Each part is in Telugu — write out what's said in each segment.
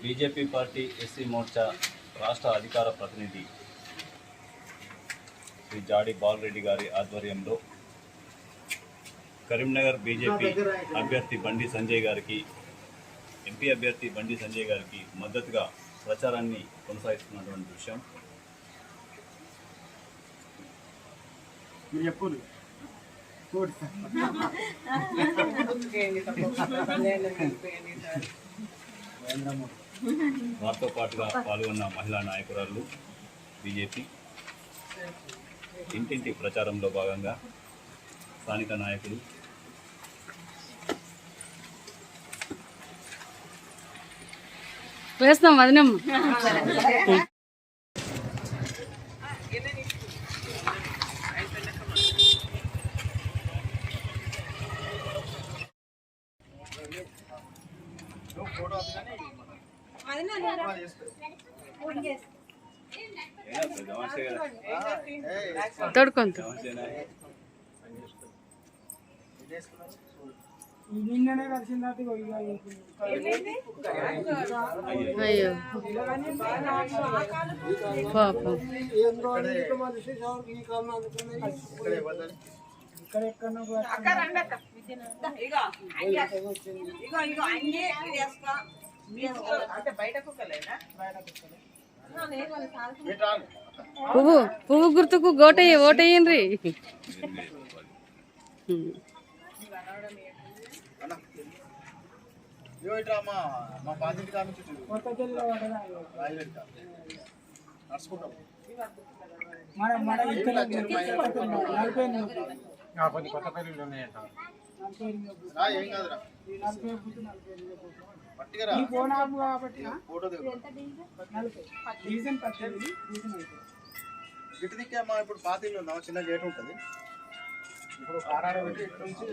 బీజేపీ పార్టీ ఎస్సీ మోర్చా రాష్ట్ర అధికార ప్రతినిధి శ్రీ జాడి బాలరెడ్డి గారి ఆధ్వర్యంలో కరీంనగర్ బీజేపీ అభ్యర్థి బండి సంజయ్ గారికి ఎంపీ అభ్యర్థి బండి సంజయ్ గారికి మద్దతుగా ప్రచారాన్ని కొనసాగిస్తున్నటువంటి విషయం మీరు చెప్పు వారితో పాటుగా పాల్గొన్న మహిళా నాయకురాలు బీజేపీ. ఇంటింటి ప్రచారంలో భాగంగా స్థానిక నాయకులు వేస్తాం వదినమ్మ. కలిసిందట అయ్యో. పాపం. ఇక్కడ ఎక్కడో ఇగో ఇగో అన్ని పువ్వు పువ్వు గుర్తుకు గోటయ్య ఓటయ్యండ్రి. కొన్ని కొత్త పెళ్ళిళ్ళు ఉన్నాయంట ఏం కాదురా ఫోటో దిగు ఇటు దిక్కే మా ఇప్పుడు ఉన్నాం చిన్న గేట్ ఉంటుంది. ఇప్పుడు కారాడ పెట్టి ఇటు నుంచి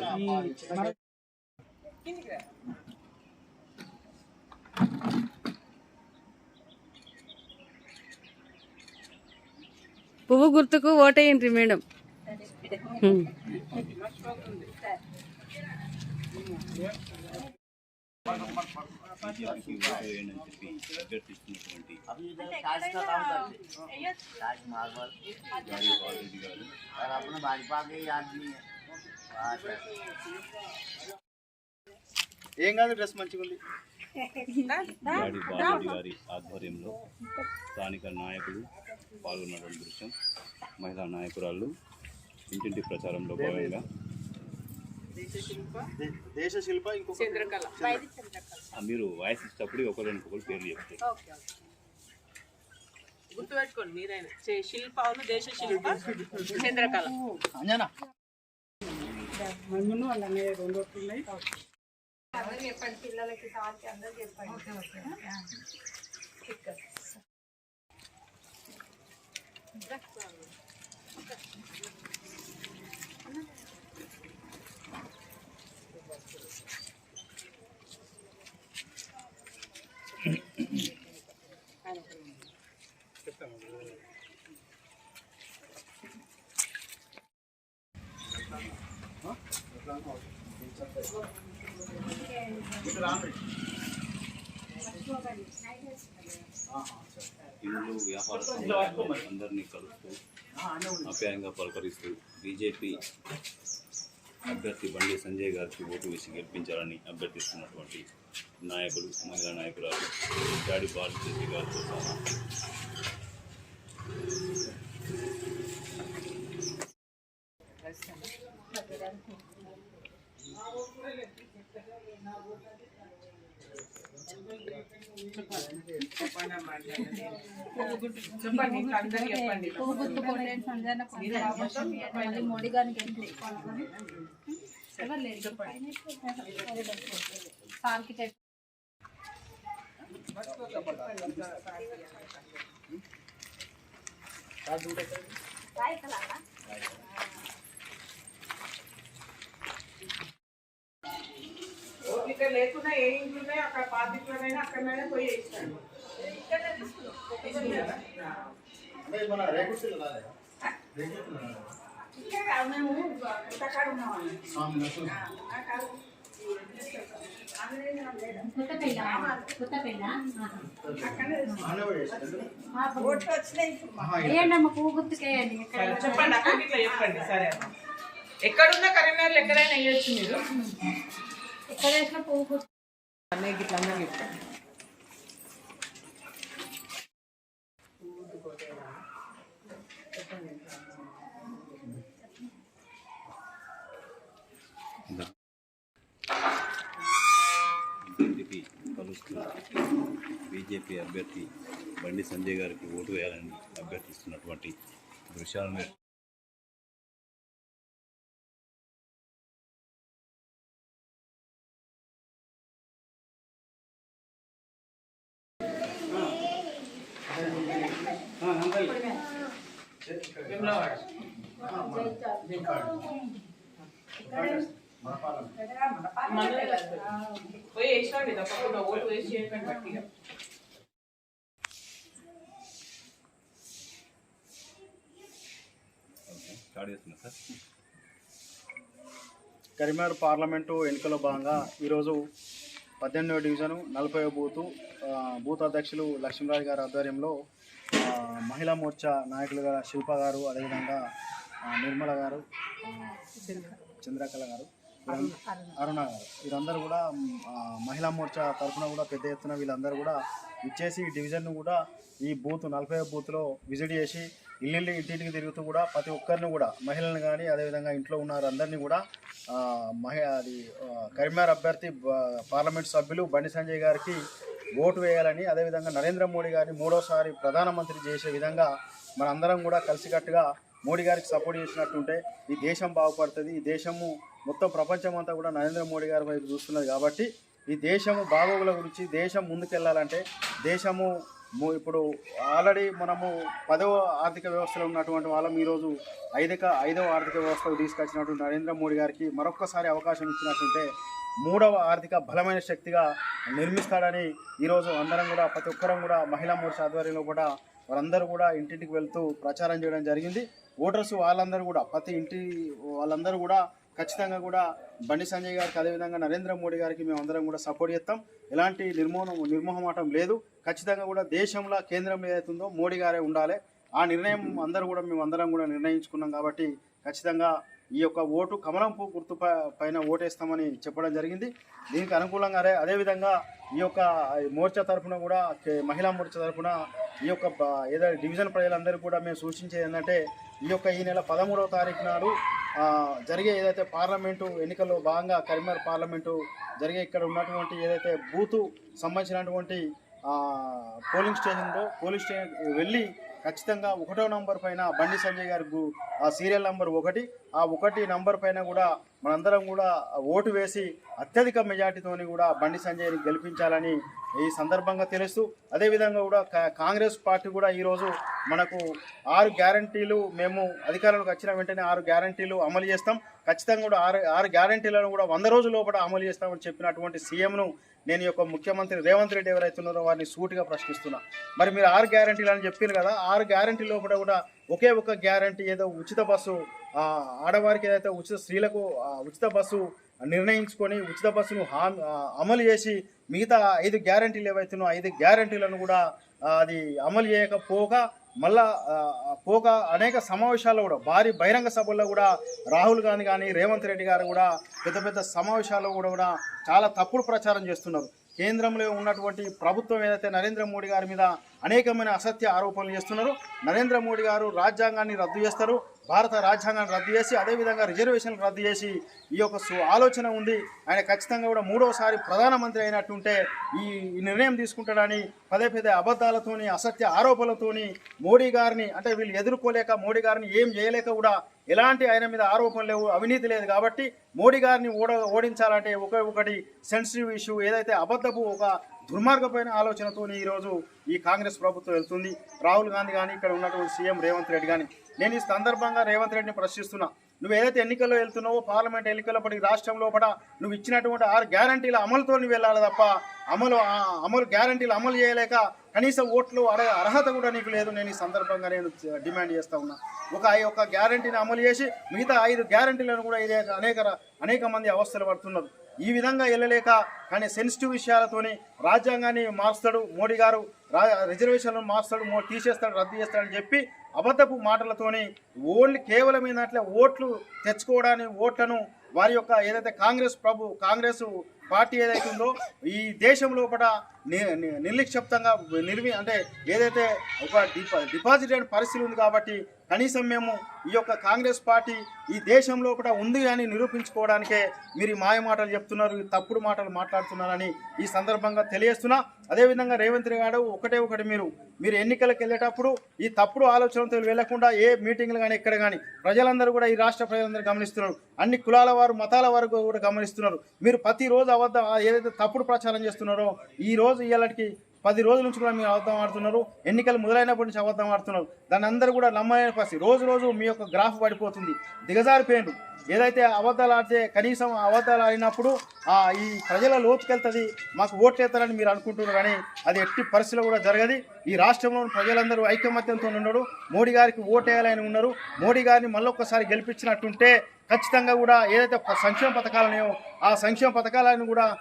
పువ్వు గుర్తుకు ఓటయ్యండ్రి మేడం హ్మ్. వారికి ఓటు వేయండి అని చెప్పి అభ్యర్థిస్తున్నటువంటి జాడి బాలరెడ్డి గారు ఏం కాదు డ్రెస్ మంచిగా ఉంది. జాడి బాలరెడ్డి గారి ఆధ్వర్యంలో స్థానిక నాయకులు పాల్గొన్నటువంటి దృశ్యం. మహిళా నాయకురాళ్ళు ఇంటింటి ప్రచారంలో భాగంగా దేశ శిల్ప ఇంకొక మీరు వాయిస్ ఇచ్చేటప్పుడు ఒకరికొకరు పేర్లు చెప్తారు ఓకే ఓకే. గుర్తుపెట్టుకోండి మీరైనా. శిల్పాలు దేశ శిల్ప చంద్రకళ. అంజనా? మందును వాళ్ళ అన్నయ్య రెండు ఒకటి ఉన్నాయి చెప్పండి పిల్లలకి సార్కి అందరూ చెప్పండి. ఇల్లు అందరినీ కలుస్తూ ఆప్యాయంగా పలకరిస్తూ బీజేపీ అభ్యర్థి బండి సంజయ్ గారికి ఓటు వేసి గెలిపించాలని అభ్యర్థిస్తున్నటువంటి నాయకులు మహిళా నాయకురాలు జాడి బాలరెడ్డి గారితో సహా చెప్పండి అమ్మా చెప్పండి ఇంకా అందరు చెప్పండి. గుర్తు కొట్టేయండి సంజయ్ నాకు మళ్ళీ మోడీ గారికి ఎంట్రీ ఎవరు లేరు సార్కి చెప్పి ఓపిక లేకుండా ఏ ఇంట్లో ఉన్నాయో అక్కడ పాతిట్లోనైనా అక్కడనైనా పోయి వేస్తాను అంటే మన రేకుర్తిలో రాలేదా? చెప్పండి చెప్పండి సరే అమ్మా ఎక్కడున్నా కరీంనగర్లో ఎక్కడైనా వేయచ్చు మీరు ఎక్కడ వేసిన పువ్వు గుర్తు అన్నయ్యకి ఇట్లా అందరూ చెప్పండి బీజేపీ అభ్యర్థి బండి సంజయ్ గారికి ఓటు వేయాలని అభ్యర్థిస్తున్నటువంటి దృశ్యాలను విమలవాడ ఓటు వేసి చేయకండి గట్టిగా కరీంనగర్ పార్లమెంటు ఎన్నికల్లో భాగంగా ఈరోజు పద్దెనిమిదవ డివిజను నలభై బూతు బూత్ అధ్యక్షులు లక్ష్మీరాజు గారి ఆధ్వర్యంలో మహిళా మోర్చా నాయకులుగా శిల్ప గారు అదేవిధంగా నిర్మల గారు చంద్రకళ గారు అరుణ. గారు. వీరందరూ కూడా మహిళా మోర్చా తరఫున కూడా పెద్ద ఎత్తున వీళ్ళందరూ కూడా ఇచ్చేసి ఈ డివిజన్ను కూడా ఈ బూత్ నలభై బూత్లో విజిట్ చేసి ఇల్లు ఇంటింటికి తిరుగుతూ కూడా ప్రతి ఒక్కరిని కూడా మహిళలను కానీ అదేవిధంగా ఇంట్లో ఉన్న అందరినీ కూడా మహి అది కరీంనగర్ అభ్యర్థి పార్లమెంట్ సభ్యులు బండి సంజయ్ గారికి ఓటు వేయాలని అదేవిధంగా నరేంద్ర మోడీ గారిని మూడోసారి ప్రధానమంత్రి చేసే విధంగా మనందరం కూడా కలిసికట్టుగా మోడీ గారికి సపోర్ట్ చేసినట్టుంటే ఈ దేశం బాగుపడుతుంది ఈ దేశము మొత్తం ప్రపంచం అంతా కూడా నరేంద్ర మోడీ గారి వైపు చూస్తున్నది కాబట్టి ఈ దేశము బాగోగుల గురించి దేశం ముందుకెళ్ళాలంటే దేశము ఇప్పుడు ఆల్రెడీ మనము పదవ ఆర్థిక వ్యవస్థలో ఉన్నటువంటి వాళ్ళం ఈరోజు ఐదక ఐదవ ఆర్థిక వ్యవస్థకు తీసుకొచ్చినటువంటి నరేంద్ర మోడీ గారికి మరొక్కసారి అవకాశం ఇచ్చినట్టుంటే మూడవ ఆర్థిక బలమైన శక్తిగా నిర్మిస్తాడని ఈరోజు అందరం కూడా ప్రతి ఒక్కరం కూడా మహిళా మోర్చా ఆధ్వర్యంలో కూడా వారందరూ కూడా ఇంటింటికి వెళ్తూ ప్రచారం చేయడం జరిగింది. ఓటర్స్ వాళ్ళందరూ కూడా ప్రతి ఇంటి వాళ్ళందరూ కూడా ఖచ్చితంగా కూడా బండి సంజయ్ గారికి అదేవిధంగా నరేంద్ర మోడీ గారికి మేము అందరం కూడా సపోర్ట్ చేస్తాం. ఎలాంటి నిర్మోహం నిర్మోహమాటం లేదు. ఖచ్చితంగా కూడా దేశంలో కేంద్రంలో ఏదైతుందో మోడీ గారే ఉండాలి. ఆ నిర్ణయం అందరూ కూడా మేము అందరం కూడా నిర్ణయించుకున్నాం కాబట్టి ఖచ్చితంగా ఈ యొక్క ఓటు కమలం పువ్వు గుర్తు పైన ఓటేస్తామని చెప్పడం జరిగింది. దీనికి అనుకూలంగా అదే అదేవిధంగా ఈ యొక్క మోర్చా తరఫున కూడా మహిళా మోర్చా తరఫున ఈ యొక్క ఏదైనా డివిజన్ ప్రజలందరూ కూడా మేము సూచించేది ఏంటంటే ఈ యొక్క ఈ నెల పదమూడవ తారీఖు నాడు జరిగే ఏదైతే పార్లమెంటు ఎన్నికల్లో భాగంగా కరీంనగర్ పార్లమెంటు జరిగే ఇక్కడ ఉన్నటువంటి ఏదైతే బూతు సంబంధించినటువంటి పోలింగ్ స్టేషన్లో పోలింగ్ స్టేషన్ వెళ్ళి ఖచ్చితంగా ఒకటో నంబర్ పైన బండి సంజయ్ గారి ఆ సీరియల్ నంబర్ ఒకటి. ఆ ఒకటి నంబర్ పైన కూడా మనందరం కూడా ఓటు వేసి అత్యధిక మెజార్టీతోని కూడా బండి సంజయ్ని గెలిపించాలని ఈ సందర్భంగా తెలుస్తూ అదేవిధంగా కూడా కా- కాంగ్రెస్ పార్టీ కూడా ఈరోజు మనకు ఆరు గ్యారంటీలు మేము అధికారంలోకి వచ్చిన వెంటనే ఆరు గ్యారంటీలు అమలు చేస్తాం. ఖచ్చితంగా కూడా ఆరు ఆరు గ్యారంటీలను కూడా వంద రోజుల లోపల అమలు చేస్తామని చెప్పినటువంటి సీఎంను నేను ఈ యొక్క ముఖ్యమంత్రి రేవంత్ రెడ్డి ఎవరైతే ఉన్నారో వారిని సూటిగా ప్రశ్నిస్తున్నా. మరి మీరు ఆరు గ్యారంటీలు అని చెప్పారు కదా ఆరు గ్యారంటీ లోపల కూడా ఒకే ఒక గ్యారంటీ ఏదో ఉచిత బస్సు ఆడవారికి ఏదైతే ఉచిత స్త్రీలకు ఉచిత బస్సు నిర్ణయించుకొని ఉచిత బస్సును హామీ అమలు చేసి మిగతా ఐదు గ్యారంటీలు ఏవైతున్నాయో ఐదు గ్యారంటీలను కూడా అది అమలు చేయకపోగా మళ్ళా పోక అనేక సమావేశాల్లో కూడా భారీ బహిరంగ సభల్లో కూడా రాహుల్ గాంధీ కానీ రేవంత్ రెడ్డి గారు కూడా పెద్ద పెద్ద సమావేశాల్లో కూడా కూడా చాలా తప్పుడు ప్రచారం చేస్తున్నారు. కేంద్రంలో ఉన్నటువంటి ప్రభుత్వం ఏదైతే నరేంద్ర మోడీ గారి మీద అనేకమైన అసత్య ఆరోపణలు చేస్తున్నారు నరేంద్ర మోడీ గారు రాజ్యాంగాన్ని రద్దు చేస్తారు. భారత రాజ్యాంగాన్ని రద్దు చేసి అదేవిధంగా రిజర్వేషన్లు రద్దు చేసి ఈ యొక్క సు- ఆలోచన ఉంది. ఆయన ఖచ్చితంగా కూడా మూడవసారి ప్రధానమంత్రి అయినట్టుంటే ఈ ఈ నిర్ణయం తీసుకుంటాడని పదే పదే అబద్ధాలతోని అసత్య ఆరోపణలతోని మోడీ గారిని అంటే వీళ్ళు ఎదుర్కోలేక మోడీ గారిని ఏం చేయలేక కూడా ఎలాంటి ఆయన మీద ఆరోపణలు లేవు అవినీతి లేదు కాబట్టి మోడీ గారిని ఓడ ఓడించాలంటే ఒక ఒకటి సెన్సిటివ్ ఇష్యూ ఏదైతే అబద్ధపు ఒక దుర్మార్గమైన ఆలోచనతోనే ఈరోజు ఈ కాంగ్రెస్ ప్రభుత్వం వెళ్తుంది. రాహుల్ గాంధీ కానీ ఇక్కడ ఉన్నటువంటి సీఎం రేవంత్ రెడ్డి కానీ నేను ఈ సందర్భంగా రేవంత్ రెడ్డిని ప్రశ్నిస్తున్నా. నువ్వు ఏదైతే ఎన్నికల్లో వెళ్తున్నావో పార్లమెంట్ ఎన్నికలప్పటికి రాష్ట్రం లోపల నువ్వు ఇచ్చినటువంటి ఆరు గ్యారంటీల అమలుతో నువ్వు వెళ్ళాలి తప్ప అమలు అమలు గ్యారంటీలు అమలు చేయలేక కనీసం ఓట్లు అడగ అర్హత కూడా నీకు లేదు నేను ఈ సందర్భంగా నేను డిమాండ్ చేస్తా ఉన్నా. ఒక ఒక యొక్క గ్యారంటీని అమలు చేసి మిగతా ఐదు గ్యారంటీలను కూడా ఇదే అనేక అనేక మంది అవస్థలు పడుతున్నారు. ఈ విధంగా వెళ్ళలేక కానీ సెన్సిటివ్ విషయాలతోని రాజ్యాంగాన్ని మార్స్తాడు మోడీ గారు రా రిజర్వేషన్లను మారుస్తాడు మో తీసేస్తాడు రద్దు చేస్తాడని చెప్పి అబద్ధపు మాటలతోని ఓన్లీ కేవలం ఏంటంటే ఓట్లు తెచ్చుకోవడానికి ఓట్లను వారి యొక్క ఏదైతే కాంగ్రెస్ ప్రభు కాంగ్రెస్ పార్టీ ఏదైతే ఉందో ఈ దేశంలో కూడా ని- నిర్లిక్షిప్తంగా నిర్మి అంటే ఏదైతే ఒక డిపాజిట్ అయిన పరిస్థితి ఉంది కాబట్టి కనీసం మేము ఈ యొక్క కాంగ్రెస్ పార్టీ ఈ దేశంలో కూడా ఉంది అని నిరూపించుకోవడానికే మీరు మాయ మాటలు చెప్తున్నారు ఈ తప్పుడు మాటలు మాట్లాడుతున్నారని ఈ సందర్భంగా తెలియజేస్తున్నా. అదేవిధంగా రేవంత్ రెడ్డి గారు ఒకటే ఒకటి మీరు మీరు ఎన్నికలకు వెళ్ళేటప్పుడు ఈ తప్పుడు ఆలోచనతో వెళ్ళకుండా ఏ మీటింగ్లు కానీ ఎక్కడ కానీ ప్రజలందరూ కూడా ఈ రాష్ట్ర ప్రజలందరూ గమనిస్తున్నారు. అన్ని కులాల వారు మతాల వారు కూడా గమనిస్తున్నారు. మీరు ప్రతిరోజు అబద్ధ ఏదైతే తప్పుడు ప్రచారం చేస్తున్నారో ఈ రోజు ఇవాళకి పది రోజుల నుంచి కూడా మీరు అబద్ధం ఆడుతున్నారు. ఎన్నికలు మొదలైనప్పటి నుంచి అబద్ధం ఆడుతున్నారు. దాన్ని అందరూ కూడా నమ్మలేని పరిస్థితి. రోజు రోజు మీ యొక్క గ్రాఫ్ పడిపోతుంది. దిగజారిపోయిండు ఏదైతే అబద్ధాలు ఆడితే కనీసం అబద్ధాలు ఆడినప్పుడు ఈ ప్రజల లోతుకెళ్తుంది. మాకు ఓట్లేస్తారని మీరు అనుకుంటున్నారు కానీ అది ఎట్టి పరిస్థితిలో కూడా జరగదు. ఈ రాష్ట్రంలోని ప్రజలందరూ ఐకమత్యంతో ఉన్నారు. మోడీ గారికి ఓటేయాలని ఉన్నారు. మోడీ గారిని మళ్ళొక్కసారి గెలిపించినట్టుంటే ఖచ్చితంగా కూడా ఏదైతే సంక్షేమ పథకాలు ఆ సంక్షేమ పథకాలను కూడా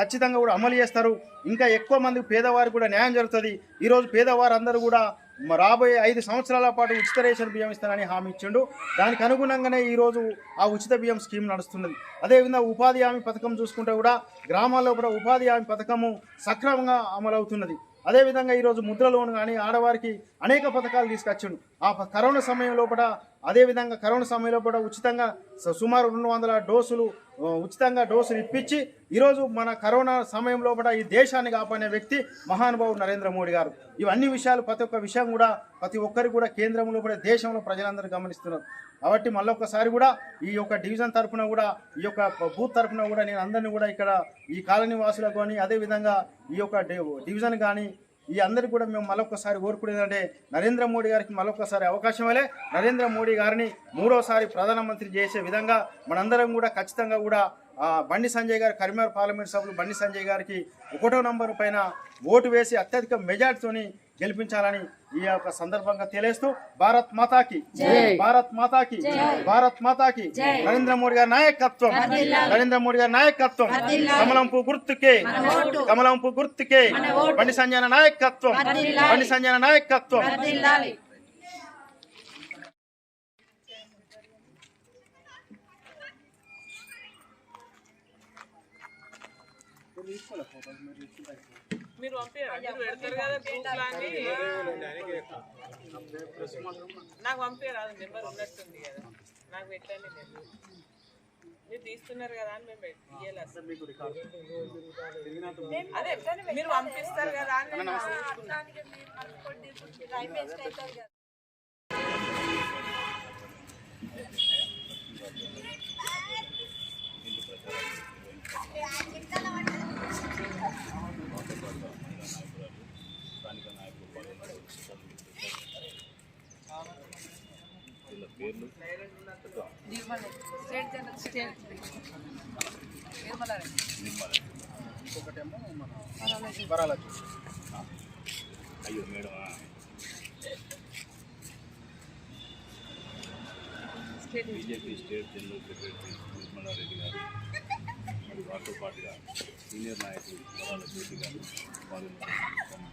ఖచ్చితంగా కూడా అమలు చేస్తారు. ఇంకా ఎక్కువ మంది పేదవారికి కూడా న్యాయం జరుగుతుంది. ఈరోజు పేదవారు అందరూ కూడా రాబోయే ఐదు సంవత్సరాల పాటు ఉచిత రేషన్ బియ్యం ఇస్తానని హామీ ఇచ్చిండు. దానికి అనుగుణంగానే ఈరోజు ఆ ఉచిత బియ్యం స్కీమ్ నడుస్తున్నది. అదేవిధంగా ఉపాధి హామీ పథకం చూసుకుంటే కూడా గ్రామాల్లో కూడా ఉపాధి హామీ పథకము సక్రమంగా అమలవుతున్నది. అదేవిధంగా ఈరోజు ముద్ర లోన్ కానీ ఆడవారికి అనేక పథకాలు తీసుకొచ్చిండు. ఆ ప- కరోనా సమయం లోపల అదేవిధంగా కరోనా సమయంలో కూడా ఉచితంగా సుమారు రెండు వందల డోసులు ఉచితంగా డోసులు ఇప్పించి ఈరోజు మన కరోనా సమయంలో కూడా ఈ దేశాన్ని కాపాడే వ్యక్తి మహానుభావుడు నరేంద్ర మోడీ గారు. ఇవన్నీ విషయాలు ప్రతి ఒక్క విషయం కూడా ప్రతి ఒక్కరు కూడా కేంద్రంలో కూడా దేశంలో ప్రజలందరూ గమనిస్తున్నారు. కాబట్టి మళ్ళొక్కసారి కూడా ఈ యొక్క డివిజన్ తరఫున కూడా ఈ యొక్క బూత్ తరఫున కూడా నేను అందరినీ కూడా ఇక్కడ ఈ కాలనీ వాసులకు కానీ అదేవిధంగా ఈ యొక్క డివిజన్ కానీ ఈ అందరికీ కూడా మేము మరొకసారి కోరుకునేది అంటే నరేంద్ర మోడీ గారికి మరొకసారి అవకాశం ఇవ్వలే. నరేంద్ర మోడీ గారిని మూడోసారి ప్రధానమంత్రి చేసే విధంగా మనందరం కూడా ఖచ్చితంగా కూడా బండి సంజయ్ గారు కరీంనగర్ పార్లమెంట్ సభ్యులు బండి సంజయ్ గారికి ఒకటో నంబర్ పైన ఓటు వేసి అత్యధిక మెజార్టీతోని గెలిపించాలని ఈ యొక్క సందర్భంగా తెలియస్తూ భారత్ మాతాకి భారత్ మాతాకి భారత్ మాతాకి నరేంద్ర మోడీ గారి నాయకత్వం నరేంద్ర మోడీ గారి నాయకత్వం కమలంపు గుర్తుకే కమలంపు గుర్తుకే బండి సంజయన నాయకత్వం బండి సంజయన నాయకత్వం. మీరు పెడతారు కదా గ్రూప్లో అని నాకు పంపించరాదు నెంబర్ ఉన్నట్టుంది కదా. నాకు పెట్టండి నెంబర్ మీరు తీస్తున్నారు కదా అని మేము. అదే మీరు పంపిస్తారు కదా అని నేను ఊరుకున్నా. టైం వేస్ట్ అవుతుంది కదా స్థానిక నాయకులు పాల్గొన్నారు వీళ్ళ పేర్లు నిర్మల ఒకటేమో మన వరాలక్ష్మి అయ్యో మేడమా BJP state general secretary Nirmala Reddy గారు మరియు వారితో పాటుగా సీనియర్ నాయకులు వరాల జ్యోతి గారు పాల్గొన్నారు